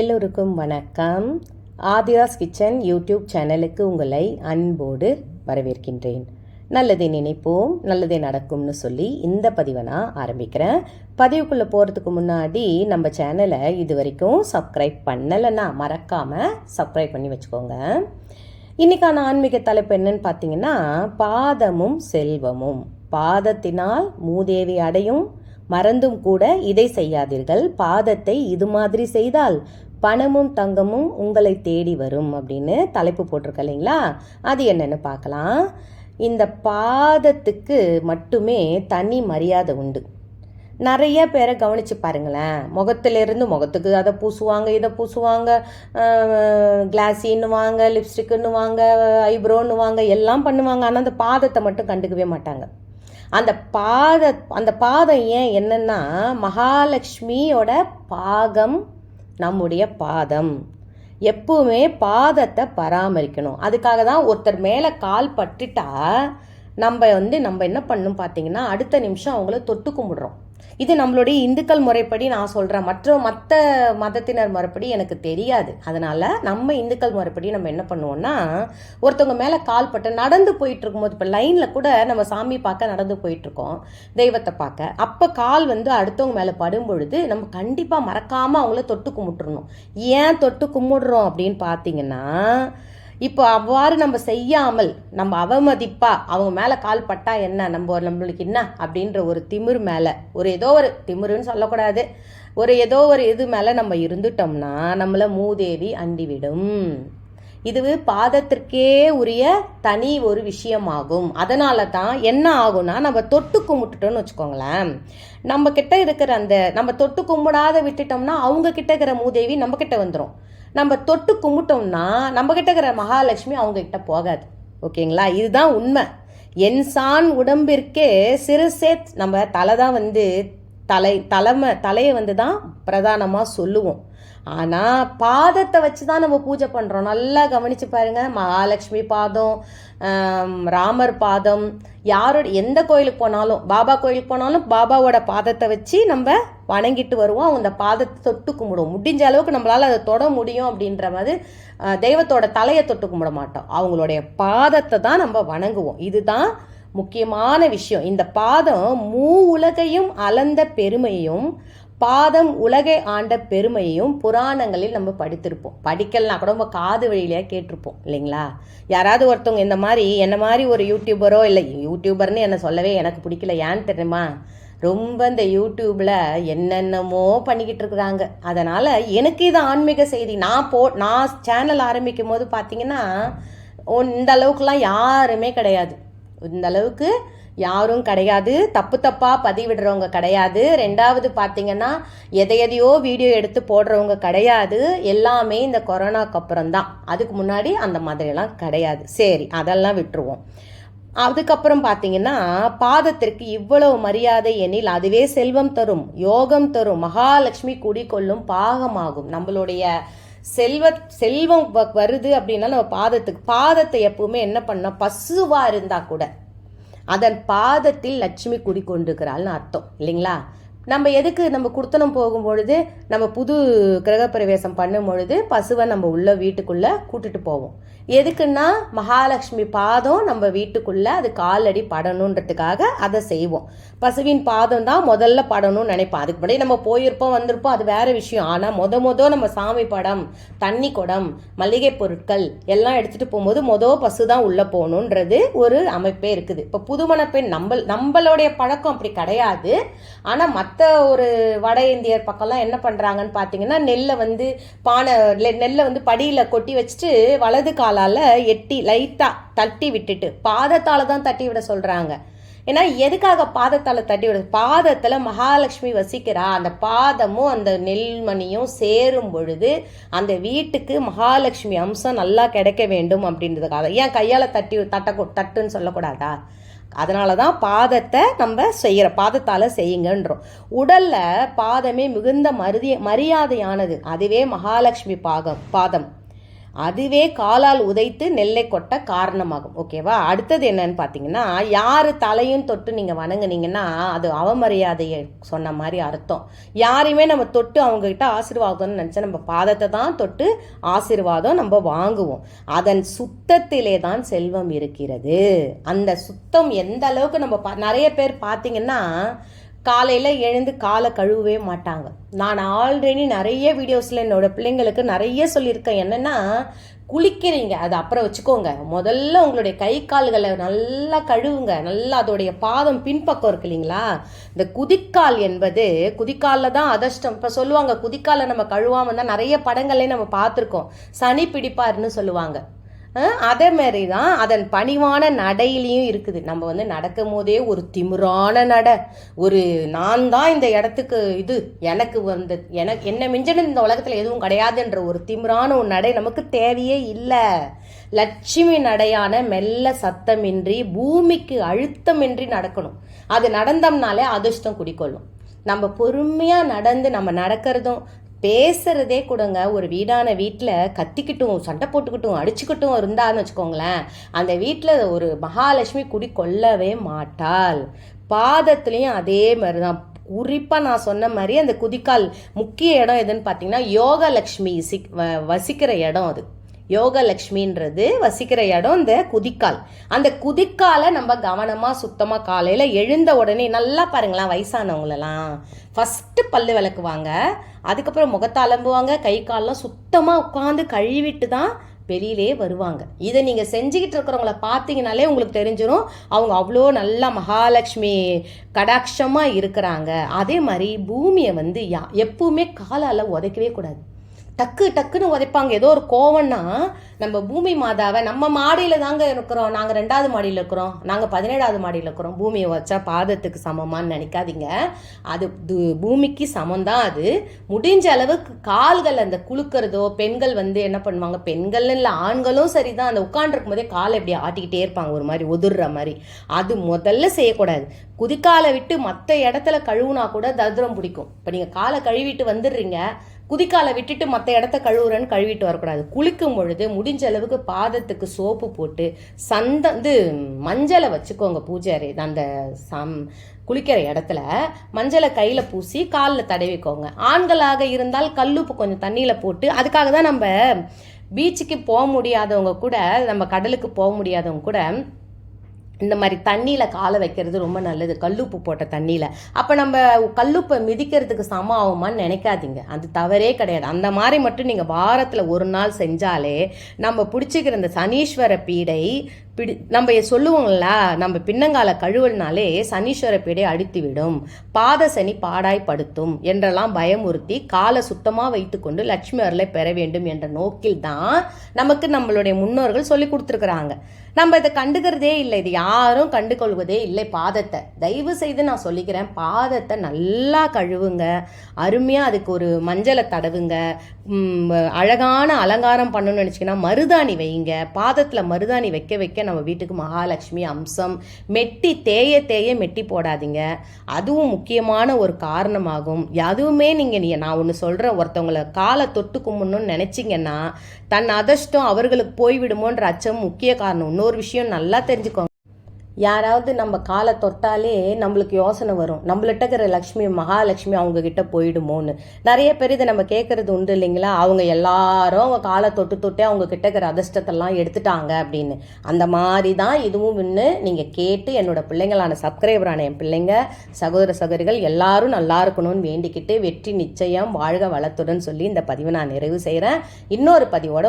எல்லோருக்கும் வணக்கம். Aadhira's kitchen YouTube சேனலுக்கு உங்களை அன்போடு வரவேற்கின்றேன். நல்லதை நினைப்போம் நல்லதே நடக்கும்னு சொல்லி இந்த பதிவை நான் ஆரம்பிக்கிறேன். பதிவுக்குள்ளே போகிறதுக்கு முன்னாடி நம்ம சேனலை இது வரைக்கும் சப்ஸ்கிரைப் பண்ணலைன்னா மறக்காமல் சப்ஸ்கிரைப் பண்ணி வச்சுக்கோங்க. இன்றைக்கான ஆன்மீக தலைப்பு என்னன்னு பார்த்தீங்கன்னா பாதமும் செல்வமும். பாதத்தினால் மூதேவி அடையும் மறந்தும் கூட இதை செய்யாதீர்கள். பாதத்தை இது மாதிரி செய்தால் பணமும் தங்கமும் உங்களை தேடி வரும் அப்படின்னு தலைப்பு போட்டிருக்க இல்லைங்களா? அது என்னன்னு பார்க்கலாம். இந்த பாதத்துக்கு மட்டுமே தனி மரியாதை உண்டு. நிறைய பேரை கவனிச்சு பாருங்களேன். முகத்திலிருந்து முகத்துக்கு அதை பூசுவாங்க இதை பூசுவாங்க. கிளாஸின்னு வாங்க லிப்ஸ்டிக்குன்னு வாங்க ஐப்ரோன்னு வாங்க எல்லாம் பண்ணுவாங்க. ஆனால் அந்த பாதத்தை மட்டும் கண்டுக்கவே மாட்டாங்க. அந்த பாத அந்த பாதம் ஏன் என்னன்னா மகாலட்சுமியோட பாகம் நம்முடைய பாதம். எப்பவுமே பாதத்தை பராமரிக்கணும். அதுக்காக தான் ஒருத்தர் மேலே கால் பட்டுட்டா நம்ம வந்து நம்ம என்ன பண்ணணும் பார்த்தீங்கன்னா அடுத்த நிமிஷம் அவங்கள தொட்டு கும்பிடுறோம். இது நம்மளுடைய இந்துக்கள் முறைப்படி நான் சொல்கிறேன் மற்ற மற்ற மதத்தினர் முறைப்படி எனக்கு தெரியாது. அதனால் நம்ம இந்துக்கள் முறைப்படி நம்ம என்ன பண்ணுவோம்னா ஒருத்தவங்க மேலே கால் பட்டு நடந்து போயிட்டு இருக்கும்போது இப்போ லைனில் கூட நம்ம சாமி பார்க்க நடந்து போயிட்டுருக்கோம் தெய்வத்தை பார்க்க. அப்போ கால் வந்து அடுத்தவங்க மேலே படும் பொழுது நம்ம கண்டிப்பாக மறக்காமல் அவங்கள தொட்டு கும்பிட்டுறணும். ஏன் தொட்டு கும்பிடுறோம் அப்படின்னு பார்த்தீங்கன்னா இப்போ அவ்வாறு நம்ம செய்யாமல் நம்ம அவமதிப்பா அவங்க மேலே கால் பட்டா என்ன? நம்ம நம்மளுக்கு என்ன? அப்படின்ற ஒரு திமிர் மேலே ஒரு ஏதோ ஒரு திமிருன்னு சொல்லக்கூடாது. ஒரு ஏதோ ஒரு இது மேலே நம்ம இருந்துட்டோம்னா நம்மளை மூதேவி அண்டிவிடும். இதுவே பாதத்திற்கே உரிய தனி ஒரு விஷயமாகும். அதனால தான் என்ன ஆகும்னா நம்ம தொட்டு கும்பிட்டுட்டோம்னு வச்சுக்கோங்களேன். நம்ம கிட்ட இருக்கிற அந்த நம்ம தொட்டு கும்பிடாத விட்டுட்டோம்னா அவங்க கிட்ட இருக்கிற மூதேவி நம்ம கிட்ட வந்துடும் நம்ம தொட்டு கும்பிட்டோம்னா நம்ம கிட்ட இருக்கிற மகாலட்சுமி அவங்க கிட்ட போகாது. ஓகேங்களா? இதுதான் உண்மை. என்சான் உடம்பிற்கே சிறுசே நம்ம தலை தான் வந்து தலை தலைமை தலையை வந்து தான் பிரதானமாக சொல்லுவோம். ஆனால் பாதத்தை வச்சு தான் நம்ம பூஜை பண்ணுறோம் நல்லா கவனித்து பாருங்கள் மகாலட்சுமி பாதம் ராமர் பாதம் யாரோட எந்த கோயிலுக்கு போனாலும் பாபா கோயிலுக்கு போனாலும் பாபாவோட பாதத்தை வச்சு நம்ம வணங்கிட்டு வருவோம். அந்த பாதத்தை தொட்டு கும்பிடுவோம். முடிஞ்ச அளவுக்கு நம்மளால் அதை தொட முடியும் அப்படின்ற மாதிரி தெய்வத்தோட தலையை தொட்டு கும்பிட மாட்டோம். அவங்களுடைய பாதத்தை தான் நம்ம வணங்குவோம். இதுதான் முக்கியமான விஷயம். இந்த பாதம் மூ உலகையும் அளந்த பெருமையும் பாதம் உலகை ஆண்ட பெருமையும் புராணங்களில் நம்ம படித்திருப்போம். படிக்கலனா கூட நம்ம காது வழியிலேயே கேட்டிருப்போம் இல்லைங்களா? யாராவது ஒருத்தவங்க இந்த மாதிரி என்ன மாதிரி ஒரு யூடியூபரோ இல்லை யூடியூபர்னு என்ன சொல்லவே எனக்கு பிடிக்கல. ஏன்னு தெரியுமா? ரொம்ப இந்த யூடியூப்பில் என்னென்னமோ பண்ணிக்கிட்டு இருக்கிறாங்க. அதனால் எனக்கு இது ஆன்மீக செய்தி. நான் போ நான் சேனல் ஆரம்பிக்கும் போது பார்த்தீங்கன்னா இந்த அளவுக்குலாம் யாருமே கிடையாது. இந்த அளவுக்கு யாரும் கிடையாது. தப்பு தப்பாக பதிவிடுறவங்க கிடையாது. ரெண்டாவது பார்த்தீங்கன்னா எதை எதையோ வீடியோ எடுத்து போடுறவங்க கிடையாது. எல்லாமே இந்த கொரோனாக்கு அப்புறம் தான் அதுக்கு முன்னாடி அந்த மாதிரிலாம் கிடையாது. சரி அதெல்லாம் விட்டுருவோம். அதுக்கப்புறம் பார்த்தீங்கன்னா பாதத்திற்கு இவ்வளவு மரியாதை எனில் அதுவே செல்வம் தரும் யோகம் தரும் மகாலட்சுமி குடிக்கொள்ளும் பாகமாகும். நம்மளுடைய செல்வ செல்வம் வருது அப்படின்னா நம்ம பாதத்துக்கு பாதத்தை எப்பவுமே என்ன பண்ணோம் பசுவாக இருந்தால் கூட அதன் பாதத்தில் லட்சுமி குடிக்கொண்டிருக்கிறாள்னு அர்த்தம் இல்லைங்களா? நம்ம எதுக்கு நம்ம குடுத்தனம் போகும் பொழுது நம்ம புது கிரகப்பிரவேசம் பண்ணும் பொழுது பசுவை நம்ம உள்ள வீட்டுக்குள்ள கூட்டுட்டு போவோம். எதுக்குன்னா மகாலட்சுமி பாதம் நம்ம வீட்டுக்குள்ள அது காலடி படணுன்றதுக்காக அதை செய்வோம். பசுவின் பாதம் தான் முதல்ல படணும்னு நினைப்போம். அதுக்கு முன்னாடி நம்ம போயிருப்போம் வந்திருப்போம் அது வேற விஷயம். ஆனால் முத முத நம்ம சாமி படம் தண்ணி குடம் மளிகை பொருட்கள் எல்லாம் எடுத்துட்டு போகும்போது மொத பசு தான் உள்ள போகணுன்றது ஒரு அமைப்பே இருக்குது. இப்போ புதுமண பெண் நம்ம நம்மளுடைய பழக்கம் அப்படி கிடையாது. ஆனால் மற்ற மற்ற ஒரு வட இந்தியர் பக்கம்லாம் என்ன பண்ணுறாங்கன்னு பார்த்தீங்கன்னா நெல்லை வந்து பானை நெல்லை வந்து படியில் கொட்டி வச்சுட்டு வலது காலால் எட்டி லைட்டாக தட்டி விட்டுட்டு பாதத்தால் தான் தட்டி விட சொல்கிறாங்க ஏன்னா எதுக்காக பாதத்தால் தட்டி விடுது பாதத்தில் மகாலட்சுமி வசிக்கிறா. அந்த பாதமும் அந்த நெல்மணியும் சேரும் பொழுது அந்த வீட்டுக்கு மகாலட்சுமி அம்சம் நல்லா கிடைக்க வேண்டும் அப்படின்றதுக்காக. ஏன் கையால் தட்டி தட்ட தட்டுன்னு சொல்லக்கூடாதா? அதனால தான் பாதத்தை நம்ம செய்கிற பாதத்தால் செய்யுங்கன்றோம். உடலில் பாதமே மிகுந்த மருதி மரியாதையானது. அதுவே மகாலட்சுமி பாகம் பாதம். அதுவே காலால் உதைத்து நெல்லை கொட்ட காரணமாகும். ஓகேவா அடுத்தது என்னன்னு பார்த்தீங்கன்னா யார் தலையும் தொட்டு நீங்கள் வணங்குனீங்கன்னா அது அவமரியாதையை சொன்ன மாதிரி அர்த்தம். யாரையுமே நம்ம தொட்டு அவங்கக்கிட்ட ஆசீர்வாதம்னு நினச்சா நம்ம பாதத்தை தான் தொட்டு ஆசீர்வாதம் நம்ம வாங்குவோம். அதன் சுத்தத்திலே தான் செல்வம் இருக்கிறது. அந்த சுத்தம் எந்த அளவுக்கு நம்ம நிறைய பேர் பார்த்தீங்கன்னா காலையில் எழுந்து காலை கழுவவே மாட்டாங்க. நான் ஆல்ரெடி நிறைய வீடியோஸில் என்னோடய பிள்ளைங்களுக்கு நிறைய சொல்லியிருக்கேன். என்னென்னா குளிக்கிறீங்க. அது அப்புறம் வச்சுக்கோங்க. முதல்ல உங்களுடைய கை கால்களை நல்லா கழுவுங்க. நல்லா அதோடைய பாதம் பின்பக்கம் இருக்கு இல்லைங்களா? இந்த குதிக்கால் என்பது குதிக்காலில் தான் அதிர்ஷ்டம். இப்போ சொல்லுவாங்க குதிக்காலை நம்ம கழுவாமல் தான் நிறைய படங்களே நம்ம பார்த்துருக்கோம். சனி பிடிப்பாருன்னு சொல்லுவாங்க. அதே மாதிரி தான் அதன் பணிவான நடையிலையும் இருக்குது. நம்ம வந்து நடக்கும் போதே ஒரு திமிரான நடை. ஒரு நான் தான் இந்த இடத்துக்கு இது எனக்கு வந்து எனக்கு என்ன மிஞ்சின இந்த உலகத்தில் எதுவும் கிடையாதுன்ற ஒரு திமிரான ஒரு நடை நமக்கு தேவையே இல்லை. லட்சுமி நடையான மெல்ல சத்தமின்றி பூமிக்கு அழுத்தமின்றி நடக்கணும். அது நடந்தோம்னாலே அதிர்ஷ்டம் குடிக்கொள்ளும். நம்ம பொறுமையாக நடந்து நம்ம நடக்கிறதும் பேசுகிறதே கூடங்க. ஒரு வீடான வீட்டில் கத்திக்கிட்டும் சண்டை போட்டுக்கிட்டும் அடிச்சுக்கிட்டும் இருந்தான்னு வச்சுக்கோங்களேன். அந்த வீட்டில் ஒரு மகாலட்சுமி குடி கொல்லவே மாட்டாள். பாதத்துலேயும் அதே மாதிரி தான் குறிப்பாக நான் சொன்ன மாதிரி அந்த குதிக்கால் முக்கிய இடம் எதுன்னு பார்த்தீங்கன்னா யோகலக்ஷ்மி சிக் வ- வசிக்கிற இடம் அது. யோகலக்ஷ்மின்றது வசிக்கிற இடம் இந்த குதிக்கால். அந்த குதிக்காலை நம்ம கவனமாக சுத்தமாக காலையில் எழுந்த உடனே நல்லா பாருங்களேன் வயசானவங்களெல்லாம். ஃபஸ்ட்டு பல்லு விளக்குவாங்க. அதுக்கப்புறம் முகத்தை அலம்புவாங்க. கை காலெலாம் சுத்தமாக உட்காந்து கழுவிட்டு தான் வெளியிலே வருவாங்க. இதை நீங்கள் செஞ்சுக்கிட்டு இருக்கிறவங்கள பார்த்தீங்கனாலே உங்களுக்கு தெரிஞ்சிடும் அவங்க அவ்வளோ நல்லா மகாலட்சுமி கடாட்சமாக இருக்கிறாங்க. அதே மாதிரி பூமியை வந்து யா எப்பவுமே காலால் உதைக்கவே கூடாது. டக்கு டக்குன்னு உதைப்பாங்க. ஏதோ ஒரு கோவம்னா நம்ம பூமி மாதாவை நம்ம மாடியில் தாங்க இருக்கிறோம். நாங்கள் ரெண்டாவது மாடியில் இருக்கிறோம். நாங்கள் பதினேழாவது மாடியில் இருக்கிறோம். பூமியை வச்சா பாதத்துக்கு சமமான்னு நினைக்காதீங்க. அது பூமிக்கு பூமிக்கு சமம்தான் அது. முடிஞ்ச அளவுக்கு கால்கள் அந்த குலுக்கிறதோ பெண்கள் வந்து என்ன பண்ணுவாங்க? பெண்கள் இல்லை ஆண்களும் சரி தான் அந்த உட்காண்டிருக்கும் போதே காலை இப்படி ஆட்டிக்கிட்டே இருப்பாங்க. ஒரு மாதிரி உதிர்ற மாதிரி. அது முதல்ல செய்யக்கூடாது. குதிக்காலை விட்டு மற்ற இடத்துல கழுவுனா கூட தருதிரம் பிடிக்கும். இப்போ நீங்கள் காலை கழுவிட்டு வந்துடுறீங்க. குதிக்காலை விட்டுட்டு மற்ற இடத்த கழுவுறன்னு கழுவிட்டு வரக்கூடாது. குளிக்கும் பொழுது முடிஞ்ச அளவுக்கு பாதத்துக்கு சோப்பு போட்டு சந்த இது மஞ்சளை வச்சுக்கோங்க பூஜை அந்த சம் குளிக்கிற இடத்துல மஞ்சளை கையில் பூசி காலில் தடவிக்கோங்க. ஆண்களாக இருந்தால் கல்லுப்பு கொஞ்சம் தண்ணியில் போட்டு அதுக்காக தான் நம்ம பீச்சுக்கு போக முடியாதவங்க கூட நம்ம கடலுக்கு போக முடியாதவங்க கூட இந்த மாதிரி தண்ணியில் காலை வைக்கிறது ரொம்ப நல்லது. கல்லுப்பு போட்ட தண்ணியில். அப்போ நம்ம கல்லுப்பை மிதிக்கிறதுக்கு சமம் ஆகுமான்னு நினைக்காதீங்க. அது தவறே கிடையாது. அந்த மாதிரி மட்டும் நீங்கள் வாரத்தில் ஒரு நாள் செஞ்சாலே நம்ம பிடிச்சிக்கிற இந்த சனீஸ்வர பீடை பிடி நம்ம சொல்லுவோங்களா நம்ம பின்னங்கால கழுவல்னாலே சனீஸ்வர பீடை அடித்து விடும் பாத சனி பாடாய் படுத்தும் என்றெல்லாம் பயமுறுத்தி காலை சுத்தமாக வைத்துக்கொண்டு லட்சுமி அருளை பெற வேண்டும் என்ற நோக்கில் தான் நமக்கு நம்மளுடைய முன்னோர்கள் சொல்லி கொடுத்துருக்குறாங்க. நம்ம இதை கண்டுக்கிறதே இல்லை இது யாரும் கண்டுகொள்வதே இல்லை பாதத்தை. தயவு செய்து நான் சொல்லிக்கிறேன் பாதத்தை நல்லா கழுவுங்க. அருமையாக அதுக்கு ஒரு மஞ்சளை தடவுங்க. அழகான அலங்காரம் பண்ணணும்னு நினச்சிங்கன்னா மருதாணி வைங்க. பாதத்தில் மருதாணி வைக்க வைக்க நம்ம வீட்டுக்கு மகாலட்சுமி அம்சம் மெட்டி தேய தேய மெட்டி போடாதீங்க. அதுவும் முக்கியமான ஒரு காரணமாகும். அதுவுமே நீங்கள் நீ நான் ஒன்று சொல்கிறேன் ஒருத்தவங்களை காலை தொட்டு கும்பிடணும்னு நினச்சிங்கன்னா தன் அதிர்ஷ்டம் அவர்களுக்கு போய்விடுமோன்ற அச்சம் முக்கிய காரணம். இன்னொரு விஷயம் நல்லா தெரிஞ்சுக்கோங்க. யாராவது நம்ம காலை தொட்டாலே நம்மளுக்கு யோசனை வரும். நம்மள்ட்ட இருக்கிற லக்ஷ்மி மகாலட்சுமி அவங்க கிட்ட போயிடுமோன்னு. நிறைய பேர் இதை நம்ம கேட்கறது உண்டு இல்லைங்களா? அவங்க எல்லாரும் அவங்க காலை தொட்டு தொட்டே அவங்க கிட்ட இருக்கிற அதிர்ஷ்டத்தெல்லாம் எடுத்துட்டாங்க அப்படின்னு. அந்த மாதிரி தான் இதுவும் இன்னும் நீங்கள் கேட்டு என்னோட பிள்ளைங்களான சப்ஸ்கிரைபரான என் பிள்ளைங்க சகோதர சகோதரிகள் எல்லாரும் நல்லா இருக்கணும்னு வேண்டிக்கிட்டு வெற்றி நிச்சயம் வாழ்க வளத்துடன் சொல்லி இந்த பதிவை நான் நிறைவு செய்கிறேன் இன்னொரு பதிவோட